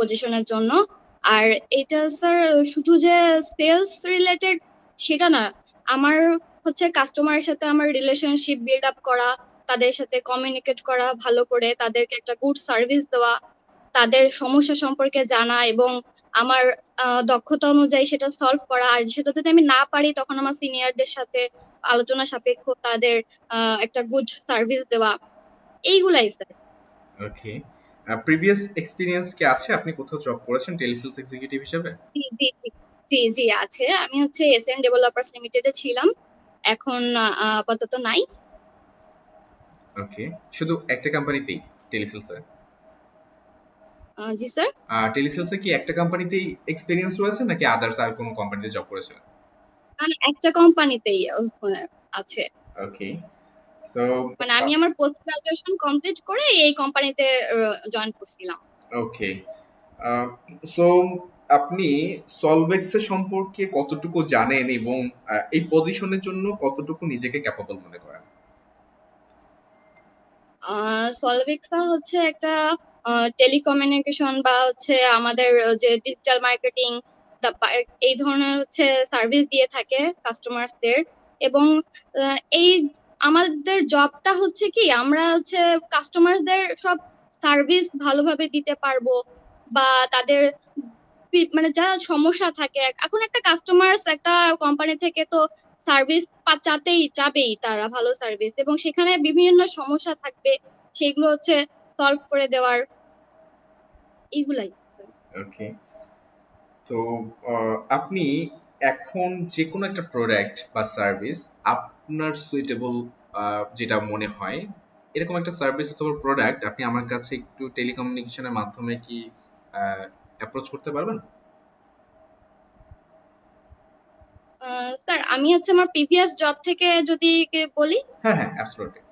পজিশনের জন্য। আর এটা স্যার শুধু যে সেলস রিলেটেড সেটা না, আমার হচ্ছে কাস্টমারের সাথে আমার রিলেশনশিপ বিল্ড আপ করা, তাদের সাথে কমিউনিকেট করা ভালো করে, তাদেরকে একটা গুড সার্ভিস দেওয়া, তাদের সমস্যা সম্পর্কে জানা এবং আমার দক্ষতা অনুযায়ী সেটা সলভ করা। আর সেটা যদি আমি না পারি, তখন আমার সিনিয়রদের সাথে আলোচনা সাপেক্ষ তাদের একটা গুড সার্ভিস দেওয়া। এইগুলাই স্যার ওকে প্রিভিয়াস এক্সপিরিয়েন্স কি আছে? আপনি কোথাও জব করেছেন টেলিসেলস এক্সিকিউটিভ হিসেবে? জি জি আছে। আমি হচ্ছে এস এন ডেভেলপার্স লিমিটেডে ছিলাম। এখন আপাতত নাই। ওকে শুধু একটা কোম্পানিতেই টেলিসেলসে জি স্যার আর টেলিসেলসে কি একটা কোম্পানিতেই এক্সপিরিয়েন্স রয়েছে নাকি আদার্স আর কোনো কোম্পানিতে জব করেছেন মানে একটা কোম্পানিতেই আছে। ওকে সো মানে আমি আমার পোস্ট গ্রাজুয়েশন কমপ্লিট করে এই কোম্পানিতে জয়েন করছিলাম। ওকে সো আপনি সলভেক্সের সম্পর্কে কতটুকু জানেন এবং এই পজিশনের জন্য কতটুকু নিজেকে ক্যাপাবল মনে করেন? সলভিক্সা হচ্ছে একটা টেলিকমিউনিকেশন বা হচ্ছে আমাদের যে ডিজিটাল মার্কেটিং এই ধরনের হচ্ছে সার্ভিস দিয়ে থাকে কাস্টমারসদের এবং এই আমাদের জবটা হচ্ছে কি, আমরা হচ্ছে কাস্টমারদের সব সার্ভিস ভালোভাবে দিতে পারব বা তাদের মানে যা সমস্যা থাকে। এখন একটা কাস্টমার একটা কোম্পানি থেকে তো সার্ভিস চাতেই চাবেই তারা ভালো সার্ভিস এবং সেখানে বিভিন্ন সমস্যা থাকবে, সেগুলো হচ্ছে সলভ করে দেওয়ার এগুলাই। ওকে তো আপনি এখন যে কোনো একটা প্রোডাক্ট বা সার্ভিস আপনার সুইটেবল যেটা মনে হয়। এরকম একটা সার্ভিস অথবা প্রোডাক্ট আপনি আমার কাছে একটু টেলিকমিউনিকেশনের মাধ্যমে কি অ্যাপ্রোচ করতে পারবেন? স্যার আমি হচ্ছে আমার প্রিভিয়াস জব থেকে যদি বলি? হ্যাঁ হ্যাঁ অ্যাবসলিউটলি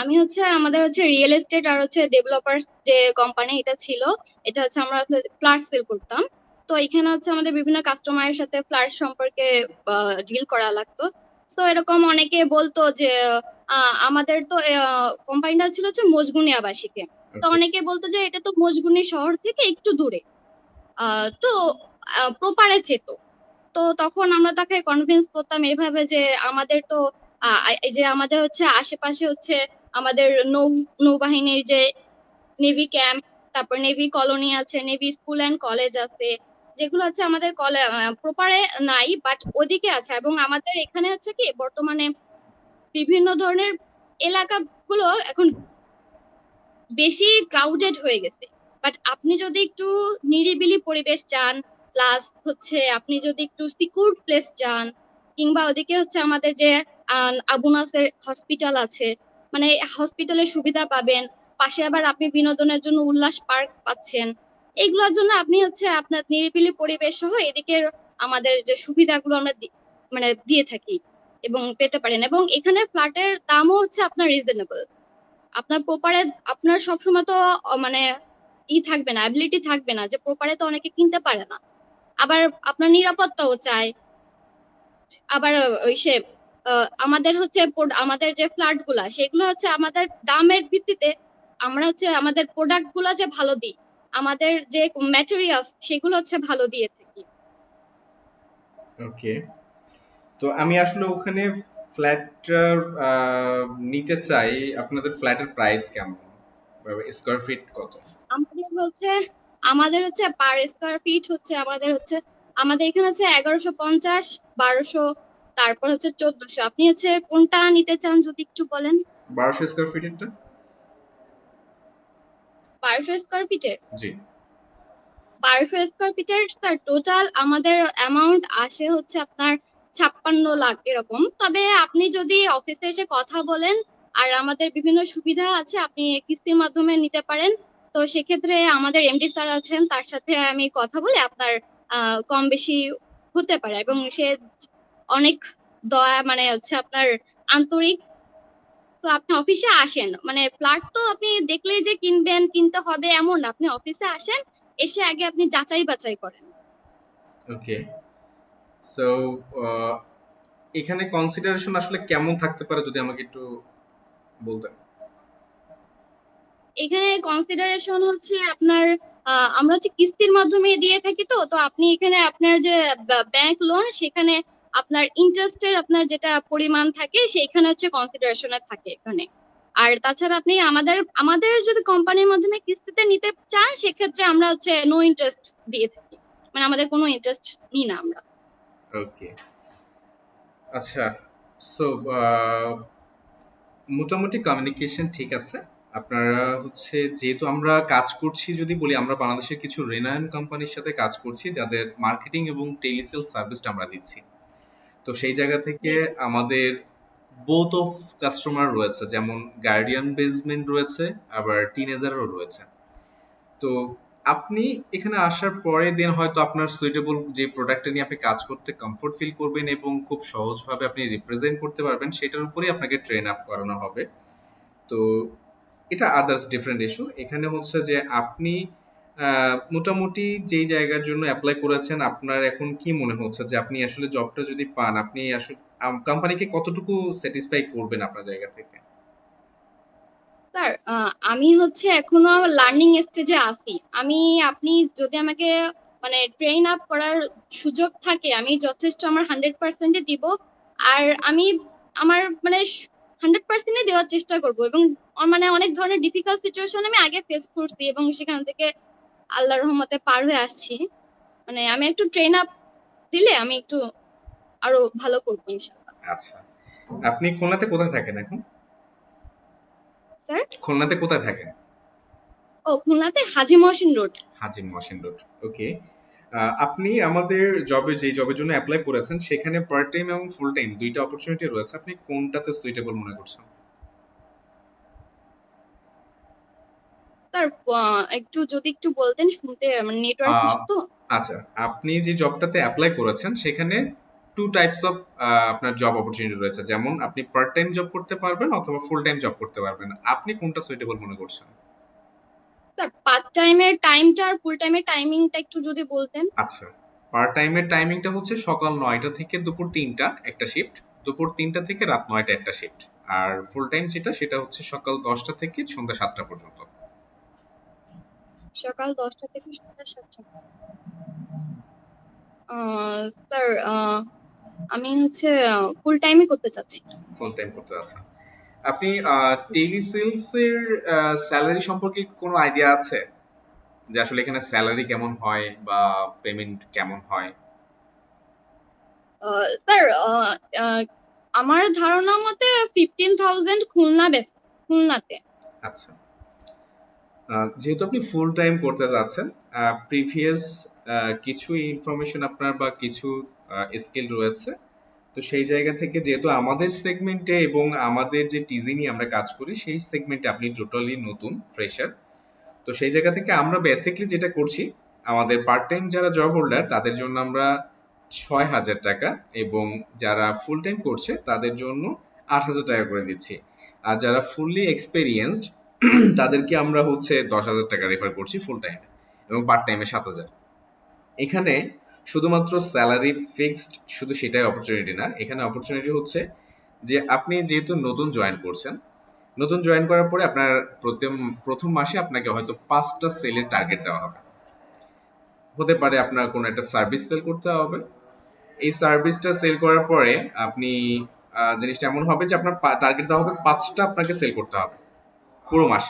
আমি হচ্ছে আমাদের হচ্ছে রিয়েল এস্টেট আর হচ্ছে ডেভেলপার যে কোম্পানি এটা ছিল এটা হচ্ছে আমরা ফ্ল্যাট সেল করতাম। তো এখানে হচ্ছে আমাদের বিভিন্ন কাস্টমারের সাথে ফ্ল্যাট সম্পর্কে ডিল করা লাগতো। তো এরকম অনেকে বলতো যে আমাদের তো কোম্পানিটা ছিল হচ্ছে মজগুনি আবাসিকে তো অনেকে বলতো যে এটা তো মজগুনি শহর থেকে একটু দূরে। তো প্রপারে যেত তো তখন আমরা তাকে কনভিন্স করতাম এভাবে যে আমাদের তো এই যে আমাদের হচ্ছে আশেপাশে হচ্ছে আমাদের নৌ নৌবাহিনীর যে নেভি ক্যাম্প তারপর নেভি কলোনি আছে নেভি স্কুল অ্যান্ড কলেজ আছে। যেগুলো হচ্ছে আমাদের কলে প্রপারে নাই বাট ওদিকে আছে। এবং আমাদের এখানে হচ্ছে কি বর্তমানে বিভিন্ন ধরনের এলাকাগুলো এখন বেশি ক্রাউডেড হয়ে গেছে। বাট আপনি যদি একটু নিরিবিলি পরিবেশ চান প্লাস হচ্ছে আপনি যদি একটু সিকিউর প্লেস চান কিংবা ওদিকে হচ্ছে আমাদের যে আহ, আবু নাসের হসপিটাল আছে মানে হসপিটালের সুবিধা পাবেন। পাশে আবার আপনি বিনোদনের জন্য উল্লাস পার্ক পাচ্ছেন। এগুলোর জন্য আপনি হচ্ছে আপনার নিরিবিলি পরিবেশ সহ এদিকে আমাদের যে সুবিধাগুলো আমরা মানে দিয়ে থাকি এবং পেতে পারেন। এবং এখানে ফ্ল্যাটের দামও হচ্ছে আপনার রিজনেবল আপনার প্রপারে আপনার সবসময় তো মানে ই থাকবে না অ্যাবিলিটি থাকবে না যে প্রপারে তো অনেকে কিনতে পারে না। আবার আপনার নিরাপত্তাও চাই। আবার ওই সে আমাদের হচ্ছে আমাদের যে ফ্ল্যাটগুলা, সেগুলো হচ্ছে আমাদের দামের ভিত্তিতে আমরা হচ্ছে আমাদের প্রোডাক্টগুলা যে ভালো দিই আমাদের যে ম্যাটেরিয়ালস সেগুলো হচ্ছে ভালো দিয়ে থাকি। ওকে তো আমি আসলে ওখানে ফ্ল্যাটটা নিতে চাই আপনাদের ফ্ল্যাটের প্রাইস কেমন? স্কোয়ার ফিট কত? আমাদের হচ্ছে আমাদের হচ্ছে পার স্কোয়ার ফিট হচ্ছে আমাদের হচ্ছে আমাদের এখানে হচ্ছে এগারোশো পঞ্চাশ বারোশো তারপর হচ্ছে চোদ্দশো। আপনি হচ্ছে কোনটা নিতে চান যদি একটু বলেন? বারোশো স্কোয়ার ফিটেরটা বারোশো স্কোয়ার ফিটের জি। বারোশো স্কোয়ার ফিটের তার টোটাল আমাদের অ্যামাউন্ট আসে হচ্ছে আপনার ছাপ্পান্ন লাখ এরকম। তবে আপনি যদি অফিসে এসে কথা বলেন আর আমাদের বিভিন্ন সুবিধা আছে আপনি কিস্তির মাধ্যমে নিতে পারেন। তো সেক্ষেত্রে আমাদের এমডি স্যার আছেন তার সাথে আমি কথা বলে আপনার কম বেশি হতে পারে। এবং সে অনেক দয়া মানে হচ্ছে আপনার আন্তরিক তো আপনি অফিসে আসেন। মানে ফ্ল্যাট তো আপনি দেখলেই যে কিনবেন কিনতে হবে এমন না। আপনি অফিসে আসেন এসে আগে আপনি যাচাই বাছাই করেন। ওকে সো এখানে কনসিডারেশন আসলে কেমন থাকতে পারে যদি আমাকে একটু বলতেন? এখানে কনসিডারেশন হচ্ছে আপনার আমরা হচ্ছে কিস্তির মাধ্যমে দিয়ে থাকি তো তো আপনি এখানে আপনার যে ব্যাংক লোন সেখানে আপনার ইন্টারেস্টের আপনার যেটা পরিমাণ থাকে, সেইখানে হচ্ছে কনসিডারেশনে থাকে এখানে। আর তাছাড়া আপনি আমাদের আমাদের যদি কোম্পানির মাধ্যমে কিস্তিতে নিতে চান, সেক্ষেত্রে আমরা হচ্ছে নো ইন্টারেস্ট দিয়ে থাকি। মানে আমাদের কোনো ইন্টারেস্ট নিই না আমরা। ওকে আচ্ছা সো মোটামুটি কমিউনিকেশন ঠিক আছে। আপনারা হচ্ছে যেহেতু আমরা কাজ করছি, যদি বলি আমরা বাংলাদেশের কিছু রেনায়ন কোম্পানির সাথে কাজ করছি, যাদের মার্কেটিং এবং টেলিসেল সার্ভিসটা আমরা দিচ্ছি। তো সেই জায়গা থেকে। আমাদের বোথ অফ কাস্টমার রয়েছে যেমন গার্ডিয়ান বেসমেন্ট রয়েছে আবার টিনেজারও রয়েছে। তো আপনি এখানে আসার পরে দেন হয়তো আপনার সুইটেবল যে প্রোডাক্টটা নিয়ে আপনি কাজ করতে কমফোর্ট ফিল করবেন এবং খুব সহজভাবে আপনি রিপ্রেজেন্ট করতে পারবেন সেটার উপরেই আপনাকে ট্রেন আপ করানো হবে। তো এটা আদার্স ডিফারেন্ট ইস্যু এখানে হচ্ছে যে আপনি মোটামুটি যেই জায়গার জন্য অ্যাপ্লাই করেছেন, আপনার এখন কি মনে হচ্ছে যে আপনি আসলে জবটা যদি পান, আপনি আসলে কোম্পানিকে কতটুকু স্যাটিসফাই করবেন আপনার জায়গা থেকে? স্যার আমি হচ্ছে এখনও লার্নিং স্টেজে আছি। আমি, আপনি যদি আমাকে মানে ট্রেন আপ করার সুযোগ থাকে, আমি যথেষ্ট আমার হান্ড্রেড পার্সেন্টে দিব। আর আমি আমার মানে হান্ড্রেড পার্সেন্টে দেওয়ার চেষ্টা করব এবং মানে অনেক ধরনের ডিফিকাল্ট সিচুয়েশন আমি আগে ফেস করছি এবং সেখান থেকে আল্লাহর রহমতে পার হয়ে আসছি। মানে আমি একটু ট্রেন আপ দিলে আমি একটু আরও ভালো করব ইনশাল্লাহ আচ্ছা। আপনি খুলনাতে কোথায় থাকেন এখন? স্যার খুলনাতে কোথায় থাকেন? ও খুলনাতে Haji Mohsin road. Haji Mohsin road okay. আপনি আমাদের জবে যে জবের জন্য অ্যাপ্লাই করেছেন সেখানে পার্ট টাইম এবং ফুল টাইম দুইটা অপরচুনিটি রয়েছে। আপনি কোনটাতে সুইটেবল মনে করছেন? আহ, একটু যদি একটু বলতেন শুনতে মানে নেটওয়ার্ক তো। আচ্ছা আপনি যে জবটাতে অ্যাপ্লাই করেছেন সেখানে টু টাইপস অফ আপনার জব অপরচুনিটি রয়েছে। যেমন আপনি পার্ট টাইম জব করতে পারবেন অথবা ফুল টাইম জব করতে পারবেন। আপনি কোনটা সুইটেবল মনে করছেন? স্যার পার্ট টাইমের টাইমটা আর ফুল টাইমের টাইমিংটা একটু যদি বলতেন। আচ্ছা পার্ট টাইমের টাইমিংটা হচ্ছে সকাল নয়টা থেকে দুপুর তিনটা একটা শিফট দুপুর তিনটা থেকে রাত নয়টা একটা শিফট আর ফুল টাইম যেটা সেটা হচ্ছে সকাল দশটা থেকে সন্ধ্যা সাতটা পর্যন্ত। সকাল দশটা থেকে সন্ধ্যা সাতটা। আহ, স্যার আমি হচ্ছে ফুল টাইমই করতে চাচ্ছি। ফুল টাইম করতে যাচ্ছেন আপনি টেলিসেলস এর স্যালারি সম্পর্কে কোনো আইডিয়া আছে? যে আসলে এখানে স্যালারি কেমন হয় বা পেমেন্ট কেমন হয়? স্যার আমার ধারণা মতে ফিফটিন থাউজেন্ড খুলনা বেস খুলনাতে। আচ্ছা। যেহেতু আপনি ফুল টাইম করতে যাচ্ছেন প্রিভিয়াস কিছু ইনফরমেশন আপনার বা কিছু স্কিল রয়েছে। তো সেই জায়গা থেকে যেহেতু আমাদের সেগমেন্টে এবং আমাদের যে টিজি নিয়ে আমরা কাজ করি, সেই সেগমেন্টে আপনি টোটালি নতুন ফ্রেশার তো সেই জায়গা থেকে আমরা বেসিকলি যেটা করছি, আমাদের পার্ট টাইম যারা জব হোল্ডার তাদের জন্য আমরা ছয় হাজার টাকা এবং যারা ফুল টাইম করছে, তাদের জন্য আট হাজার টাকা করে দিচ্ছি। আর যারা ফুললি এক্সপেরিয়েন্সড তাদেরকে আমরা হচ্ছে দশ হাজার টাকা রেফার করছি ফুল টাইমে এবং পার্ট টাইমে সাত হাজার। এখানে শুধুমাত্র স্যালারি ফিক্সড শুধু সেটাই অপরচুনিটি না, এখানে অপরচুনিটি হচ্ছে যে আপনি যেহেতু নতুন জয়েন করছেন, নতুন জয়েন করার পরে আপনার প্রথম প্রথম মাসে আপনাকে হয়তো পাঁচটা সেলের টার্গেট দেওয়া হবে। হতে পারে আপনার কোনো একটা সার্ভিস সেল করতে হবে। এই সার্ভিসটা সেল করার পরে আপনি জিনিসটা এমন হবে যে আপনার টার্গেট দেওয়া হবে পাঁচটা আপনাকে সেল করতে হবে। পুরো মাস।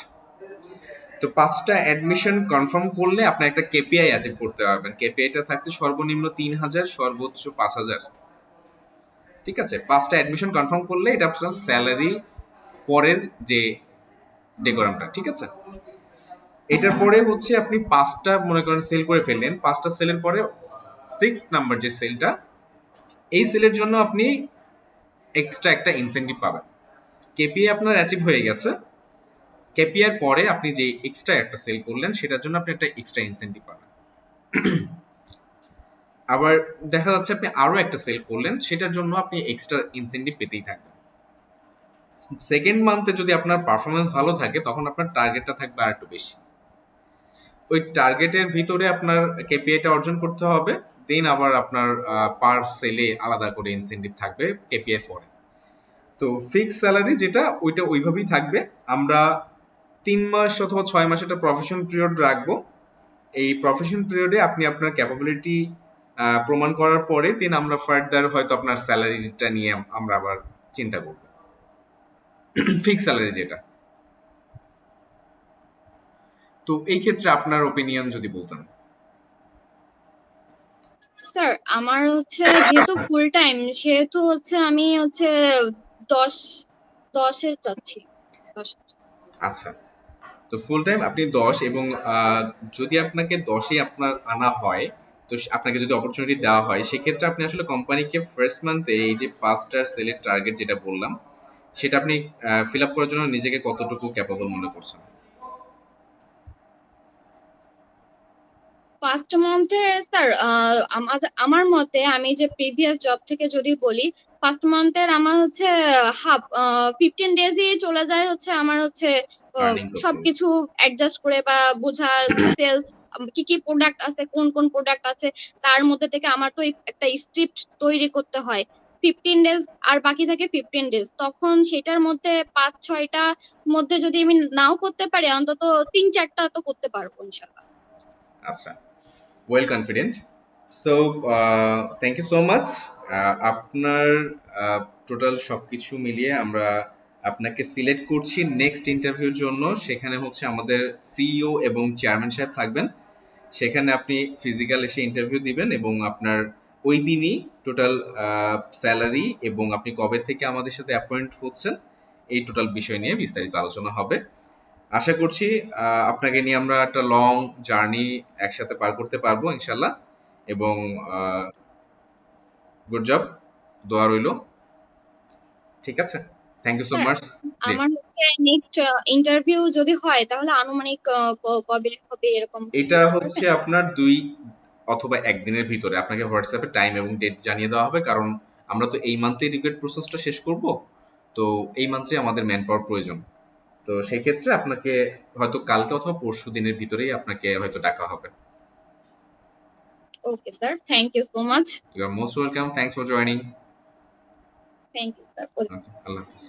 তো পাঁচটা অ্যাডমিশন কনফার্ম করলে আপনি একটা কেপিআই অ্যাচিভ করতে পারবেন। কেপিআইটা থাকছে সর্বনিম্ন তিন হাজার, সর্বোচ্চ পাঁচ হাজার। ঠিক আছে? পাঁচটা অ্যাডমিশন কনফার্ম করলে এটা আপনার স্যালারি পরের যে ডেকোরামটা ঠিক আছে? এটার পরে হচ্ছে আপনি পাঁচটা মনে করেন সেল করে ফেললেন। পাঁচটা সেলের পরে সিক্স নাম্বার যে সেলটা এই সেলের জন্য আপনি এক্সট্রা একটা ইনসেন্টিভ পাবেন। কেপিআই আপনার অ্যাচিভ হয়ে গেছে। কেপিআর পরে আপনি যে এক্সট্রা একটা সেল করলেন, সেটার জন্য আপনি একটা এক্সট্রা ইনসেন্টিভ পাবেন। আবার দেখা যাচ্ছে আপনি আরও একটা সেল করলেন, সেটার জন্য আপনি এক্সট্রা ইনসেন্টিভ পেতেই থাকবেন। সেকেন্ড মান্থে যদি আপনার পারফরমেন্স ভালো থাকে, তখন আপনার টার্গেটটা থাকবে আর একটু বেশি। ওই টার্গেটের ভিতরে আপনার কেপিআইটা অর্জন করতে হবে দেন আবার আপনার পার সেলে আলাদা করে ইনসেন্টিভ থাকবে কেপিআই পরে। তো ফিক্স স্যালারি যেটা, ওইটা ওইভাবেই থাকবে। আমরা তিন মাস অথবা ছয় মাস একটা প্রফেশন পিরিয়ড রাখব। এই প্রফেশন পিরিয়ডে আপনি আপনার ক্যাপাবিলিটি প্রমাণ করার পরে দেন আমরা ফার্দার হয়তো আপনার স্যালারিটা নিয়ে আমরা আবার চিন্তা করব। ফিক্স স্যালারি যেটা। তো এই ক্ষেত্রে আপনার ওপিনিয়ন যদি বলতেন। স্যার আমার হচ্ছে যেহেতু ফুল টাইম সেহেতু হচ্ছে আমি হচ্ছে দশ দশে চাচ্ছি। দশ আচ্ছা। তো ফুল টাইম আপনি দশ এবং যদি আপনাকে দশে আপনার আনা হয়, তো আপনাকে যদি অপরচুনিটি দেওয়া হয়, সেক্ষেত্রে আপনি আসলে কোম্পানিকে ফার্স্ট মান্থে এই যে পাঁচটার সেলের টার্গেট যেটা বললাম, সেটা আপনি ফিল আপ করার জন্য নিজেকে কতটুকু ক্যাপাবল মনে করছেন ফার্স্ট মান্থে স্যার আমার মতে আমি যে প্রিভিয়াস জব থেকে যদি বলি ফার্স্ট মান্থের আমার হচ্ছে হাফ ফিফটিন ডেজই চলে যায় হচ্ছে, আমার হচ্ছে। সবকিছু অ্যাডজাস্ট করে বা বোঝা সেলস কি কি প্রোডাক্ট আছে কোন কোন প্রোডাক্ট আছে তার মধ্যে থেকে আমার তো একটা স্ক্রিপ্ট তৈরি করতে হয়। ফিফটিন ডেজ আর বাকি থাকে ফিফটিন ডেজ তখন সেটার মধ্যে পাঁচ ছয়টা মধ্যে যদি আমি নাও করতে পারি অন্তত তিন চারটা তো করতে পারব ইনশাল্লাহ আচ্ছা। Well confident so thank you so much আপনার টোটাল সব কিছু মিলিয়ে আমরা আপনাকে সিলেক্ট করছি নেক্সট ইন্টারভিউর জন্য। সেখানে হচ্ছে আমাদের সিইও এবং চেয়ারম্যান সাহেব থাকবেন। সেখানে আপনি ফিজিক্যাল এসে ইন্টারভিউ দিবেন এবং আপনার ওই দিনই টোটাল স্যালারি এবং আপনি কবে থেকে আমাদের সাথে অ্যাপয়েন্ট হচ্ছেন, এই টোটাল বিষয় নিয়ে বিস্তারিত আলোচনা হবে। আশা করছি আপনাকে নিয়ে আমরা একটা লং জার্নি একসাথে পার করতে পারব ইনশাল্লাহ এবং গুড জব দোয়া রইল। ঠিক আছে? থ্যাংক ইউ সো মাচ আমার হচ্ছে নেক্সট ইন্টারভিউ যদি হয় তাহলে আনুমানিক কবে হবে এরকম। এটা হচ্ছে আপনার দুই অথবা একদিনের ভিতরে। আপনাকে হোয়াটসঅ্যাপে টাইম এবং ডেট জানিয়ে দেওয়া হবে কারণ আমরা তো এই মান্থে রিক্রুট প্রসেসটা শেষ করব। তো এই মান্থে আমাদের ম্যান পাওয়ার প্রয়োজন। তো সেই ক্ষেত্রে আপনাকে হয়তো কালকে অথবা পরশু দিনের ভিতরেই আপনাকে হয়তো ডাকা হবে। Okay sir thank you so much you are most welcome thanks for joining thank you sir Allah Hafiz.